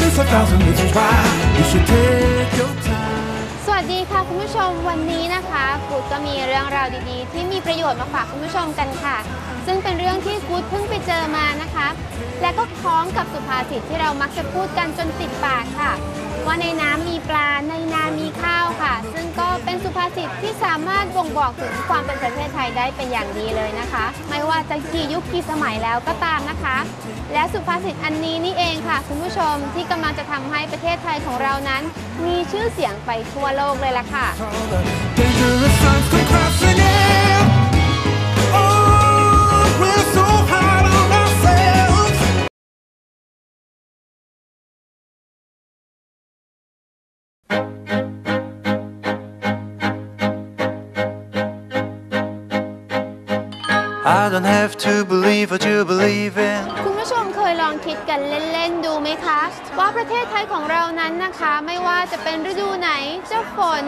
miss a thousand reasons why you should take your time สวัสดีค่ะคุณผู้ชมวันนี้นะคะกูดก็มีเรื่องราวดีๆ ที่มีประโยชน์มาฝากคุณผู้ชมกันค่ะ ซึ่งเป็นเรื่องที่กูดเพิ่งไปเจอมานะคะ และก็คล้องกับสุภาษิตที่เรามักจะพูดกันจนติดปากค่ะ ว่าในน้ำมีปลาในนามีข้าวค่ะ ซึ่งก็เป็นสุภาษิตที่สามารถบ่งบอกถึงความเป็นประเทศไทยได้เป็นอย่างดีเลยนะคะ ไม่ว่าจะกี่ยุคกี่สมัยแล้วก็ตามนะคะ และสุภาษิตอันนี้นี่เองค่ะ คุณผู้ชมที่กำลังจะทำให้ประเทศไทยของเรานั้น มีชื่อเสียงไปทั่วโลกเลยล่ะค่ะ I don't have to believe what you believe in. คุณผู้ชมเคยลองคิดกันเล่น ๆ ดูไหมคะ ว่าประเทศไทยของเรานั้นนะคะ ไม่ว่าจะเป็นฤดูไหนจะฝน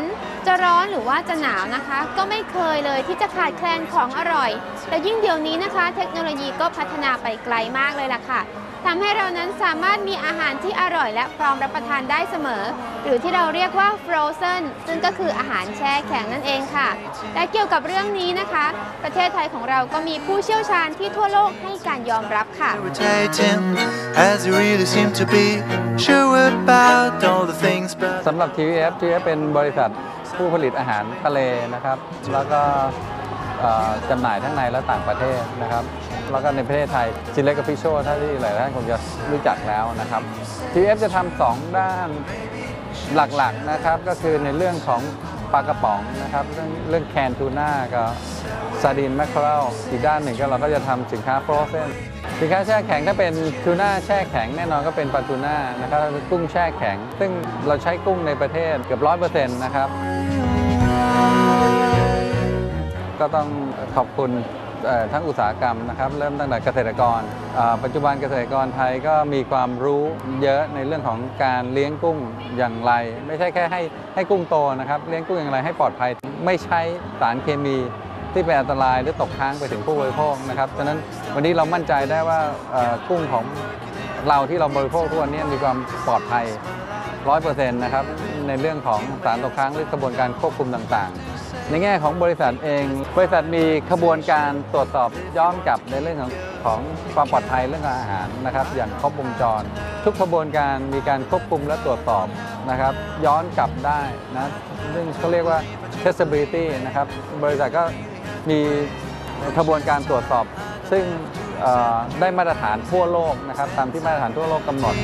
จะร้อนหรือว่าจะหนาวนะคะ ก็ไม่เคยเลยที่จะขาดแคลนของอร่อย แต่ยิ่งเดี๋ยวนี้นะคะ เทคโนโลยีก็พัฒนาไปไกลมากเลยล่ะค่ะ เรานั้นสามารถมีอาหารที่อร่อยและพร้อมรับประทานได้เสมอ หรือที่เราเรียกว่า frozen ซึ่งก็คืออาหารแช่แข็งนั่นเองค่ะ และเกี่ยวกับเรื่องนี้นะคะ ประเทศไทยของเราก็มีผู้เชี่ยวชาญที่ทั่วโลกให้การยอมรับค่ะ irritating as you really seem to be sure about all the things but สำหรับ TVF TVF เป็นบริษัทผู้ผลิตอาหารทะเลนะครับ แล้วก็เอ่อ จำหน่ายทั้งในและต่างประเทศนะครับ แล้วก็ในประเทศไทยจิเล็กกับพิโชถ้าที่หลายท่านคงจะรู้จักแล้วนะครับ TF จะทำสองด้านหลักๆนะครับก็คือในเรื่องของปลากระป๋องนะครับ เรื่องเรื่องแคนทูน่ากับซาดินแมคเคอรลอีกด้านหนึ่งก็เราก็จะทำสินค้าฟรอเซนสินค้าแช่แข็งถ้าเป็นทูน่าแช่แข็งแน่นอนก็เป็นปลาทูน่านะครับก็กุ้งแช่แข็ง ซึ่งเราใช้กุ้งในประเทศเกือบร้อยเปอร์เซ็นต์นะครับ ก็ต้องขอบคุณทั้งอุตสาหกรรมนะครับเริ่มตั้งแต่เกษตรกร ปัจจุบันเกษตรกรไทยก็มีความรู้เยอะในเรื่องของการเลี้ยงกุ้งอย่างไร ไม่ใช่แค่ให้ให้กุ้งโตนะครับเลี้ยงกุ้งอย่างไรให้ปลอดภัย ไม่ใช้สารเคมีที่เป็นอันตรายหรือตกค้างไปถึงผู้บริโภคนะครับฉะนั้นวันนี้เรามั่นใจได้ว่ากุ้งของเราที่เราบริโภคทุกวันนี้มีความปลอดภัย 100%นะครับในเรื่องของสารตกค้างหรือกระบวนการควบคุมต่างๆ ในแง่ของบริษัทเอง บริษัทมีขบวนการตรวจสอบย้อนกลับในเรื่องของของความปลอดภัยเรื่องอาหารนะครับอย่างครบวงจร ทุกขบวนการมีการควบคุมและตรวจสอบนะครับย้อนกลับได้นะซึ่งเขาเรียกว่า traceability นะครับบริษัทก็มีขบวนการตรวจสอบ ซึ่งได้มาตรฐานทั่วโลกนะครับตามที่มาตรฐานทั่วโลกกำหนด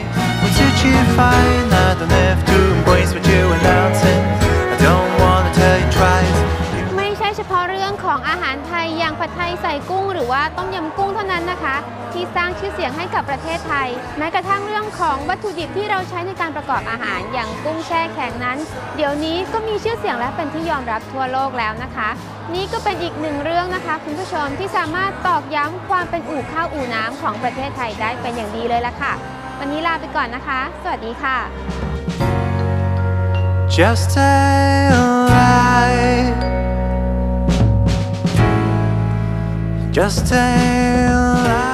กุ้งหรือว่าต้มยำกุ้งเท่านั้นนะคะ ที่สร้างชื่อเสียงให้กับประเทศไทย แม้กระทั่งเรื่องของวัตถุดิบที่เราใช้ในการประกอบอาหาร อย่างกุ้งแช่แข็งนั้น เดี๋ยวนี้ก็มีชื่อเสียงและเป็นที่ยอมรับทั่วโลกแล้วนะคะ นี่ก็เป็นอีกหนึ่งเรื่องนะคะ คุณผู้ชมที่สามารถตอกย้ำความเป็นอู่ข้าวอู่น้ำของประเทศไทยได้เป็นอย่างดีเลยละค่ะ วันนี้ลาไปก่อนนะคะ สวัสดีค่ะ Just stay alive. Just stay alive.